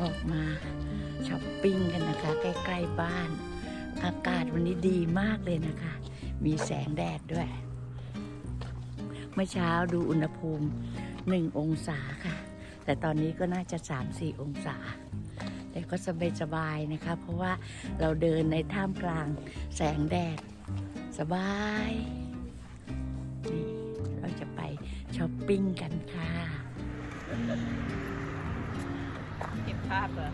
ออกมาช้อปปิ้งกันะคะ ใกล้ ๆ บ้าน อากาศวันนี้ดีมากเลยนะคะ มีแสงแดดด้วย เมื่อเช้าดูอุณหภูมิ 1 องศาค่ะ แต่ตอนนี้ก็น่าจะ 3-4 องศา แต่ก็สบายๆนะคะ เพราะว่าเราเดินในท่ามกลางแสงแดด สบายนี่เราจะไปช้อปปิ้งกันค่ะ เก็บภาพเหรอ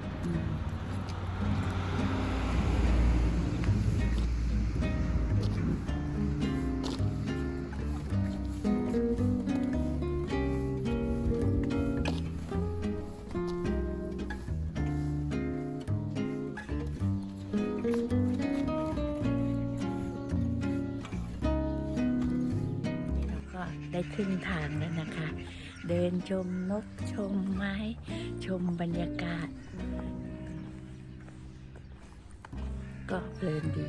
ได้ครึ่งทางแล้วนะคะ เดินชมนกชมไม้ ชมบรรยากาศ ก็เพลินดี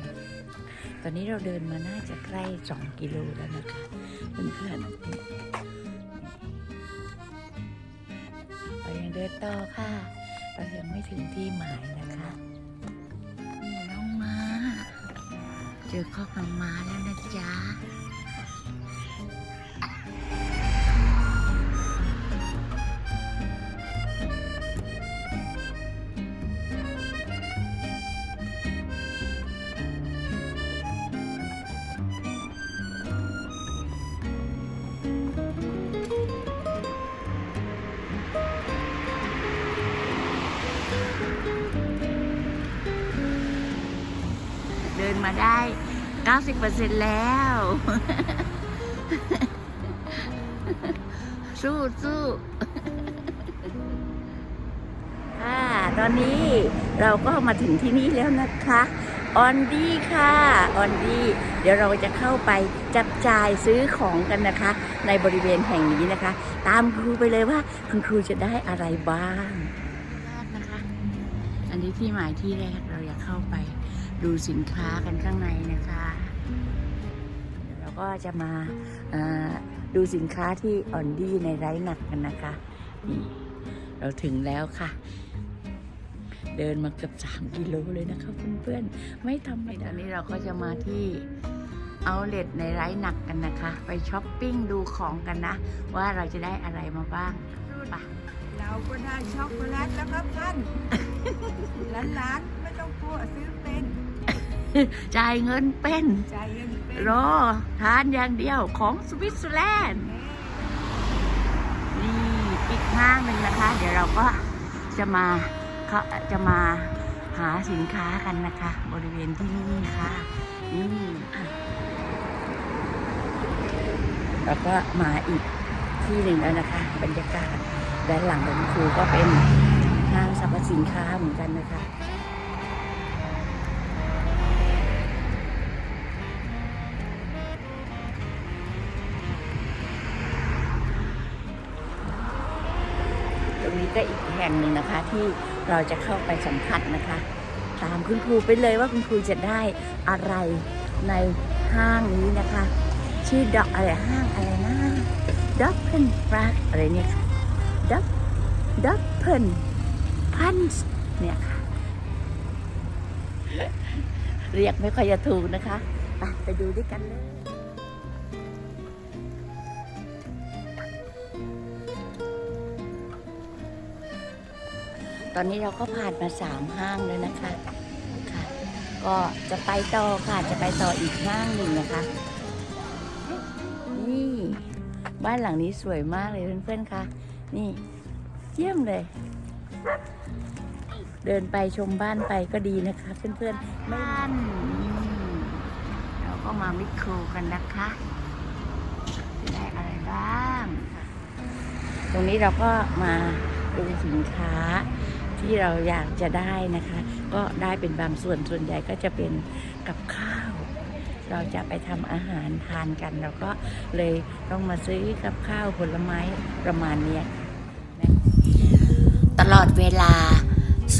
ตอนนี้เราเดินมาน่าจะใกล้ 2 กิโลแล้วนะคะเพื่อนๆเรายังเดินต่อค่ะเรายังไม่ถึงที่หมายนะคะนี่น้องม้าเจอคอกน้องม้าแล้วนะจ๊ะ นมาได้ 90%แล้ว สู้สู้ค่ะตอนนี้เราก็มาถึงที่นี่แล้วนะคะออนดี้ค่ะออนดี้เดี๋ยวเราจะเข้าไปจับจ่ายซื้อของกันนะคะ ในบริเวณแห่งนี้นะคะ ตามครูไปเลยว่าคุณครูจะได้อะไรบ้างนะคะ อันนี้ที่หมายที่แรกเราอยากเข้าไป ดูสินค้ากันข้างในนะคะเดี๋ยวเราก็จะมาอ่าดูสินค้าที่ออนดี้ในไร้หนักกันนะคะนี่เราถึงแล้วค่ะ เดินมาเกือบ3กิโลเลยนะคะเพื่อนๆไม่ธรรมดาอันนี้เราก็จะมาที่เอาเลทในไร้หนักกันนะคะ ไปช้อปปิ้งดูของกันนะ ว่าเราจะได้อะไรมาบ้างไปเราก็ได้ช็อกโกแลตแล้วครับท่านร้านๆไม่ต้องกลัวซื้อเป็น จ่ายเงินเป็นใจเย็นเป็นรอทานอย่างเดียวของสวิตเซอร์แลนด์นี่อีกห้างหนึ่งนะคะ เดี๋ยวเราก็จะมาเขาจะมาหาสินค้ากันนะคะ บริเวณที่นี่ค่ะนี่อะแล้วก็มาอีกที่หนึ่งแล้วนะคะ บรรยากาศด้านหลังของครูก็เป็นห้างสรรพสินค้าเหมือนกันนะคะ รงนี้ก็อีกแห่งหนึ่งนะคะ ที่เราจะเข้าไปสัมผัสนะคะ ตามคุณครูไปเลยว่าคุณครูจะได้อะไรในห้างนี้นะคะ ชื่อดอกอะไรห้างอะไรนะดับเพิลปรักอะไรเนี่ยค่ะดับดับเพิลพันส์เนี่ยค่ะ เรียกไม่ค่อยจะถูกนะคะ ไปไปดูด้วยกันเลย อนนี้เราก็ผ่านมาสามห้างแล้วนะคะค่ะ ก็จะไปต่อค่ะจะไปต่ออีกห้างหนึ่งนะคะ นี่ บ้านหลังนี้สวยมากเลยเพื่อนๆค่ะ นี่เยี่ยมเลย เดินไปชมบ้านไปก็ดีนะคะเพื่อนๆบ้านนี่เราก็มามิโครกันนะคะได้อะไรบ้าง ตรงนี้เราก็มาดูสินค้า ที่เราอยากจะได้นะคะ ก็ได้เป็นบางส่วนส่วนใหญ่ก็จะเป็นกับข้าว เราจะไปทำอาหารทานกัน เราก็เลยต้องมาซื้อกับข้าวผลไม้ประมาณนี้ตลอดเวลา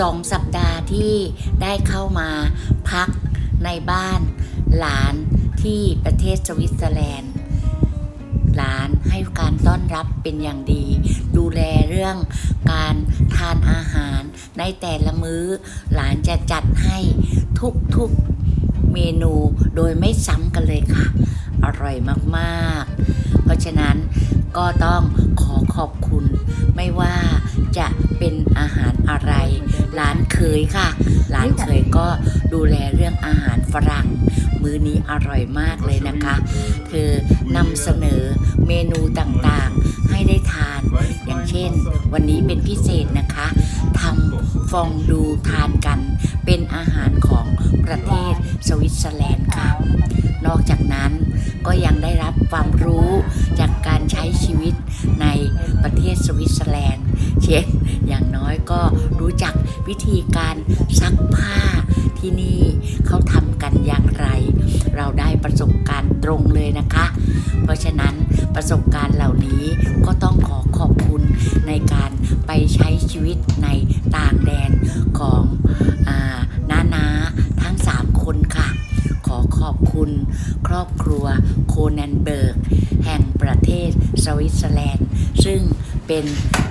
สองสัปดาห์ที่ได้เข้ามาพักในบ้านหลานที่ประเทศสวิตเซอร์แลนด์ การต้อนรับเป็นอย่างดี ดูแลเรื่องการทานอาหารในแต่ละมื้อ หลานจะจัดให้ทุกๆเมนูโดยไม่ซ้ำกันเลยค่ะ อร่อยมากๆ เพราะฉะนั้นก็ต้องขอขอบคุณ ไม่ว่าจะเป็นอาหารอะไร หลานเคยค่ะ หลานเคยก็ดูแลเรื่องอาหารฝรั่ง มื้อนี้อร่อยมากเลยนะคะ เธอนำเสนอเมนูต่างๆให้ได้ทาน อย่างเช่น วันนี้เป็นพิเศษนะคะทำฟองดูทานกัน เป็นอาหารของประเทศสวิตเซอร์แลนด์ค่ะ นอกจากนั้นก็ยังได้รับความรู้จากการใช้ชีวิตในประเทศสวิตเซอร์แลนด์ เช่นอย่างน้อยก็รู้จักวิธีการซักผ้า ที่นี่เขาทำกันอย่างไร เราได้ประสบการณ์ตรงเลยนะคะ เพราะฉะนั้นประสบการณ์เหล่านี้ก็ต้องขอขอบคุณในการไปใช้ชีวิตในต่างแดนของอนานาทั้ง 3 คนค่ะ ขอขอบคุณครอบครัวโคนันเบิร์ก แห่งประเทศสวิตเซอร์แลนด์ ซึ่งเป็น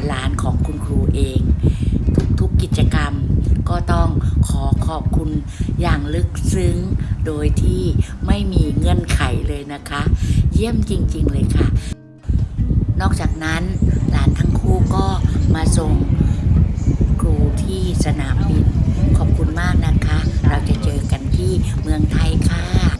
หลานของคุณครูเอง ทุกกิจกรรม ก็ต้องขอขอบคุณอย่างลึกซึ้ง โดยที่ไม่มีเงื่อนไขเลยนะคะ เยี่ยมจริง ๆ เลยค่ะ นอกจากนั้นหลานทั้งคู่ก็มาส่งครูที่สนามบิน ขอบคุณมากนะคะ เราจะเจอกันที่เมืองไทยค่ะ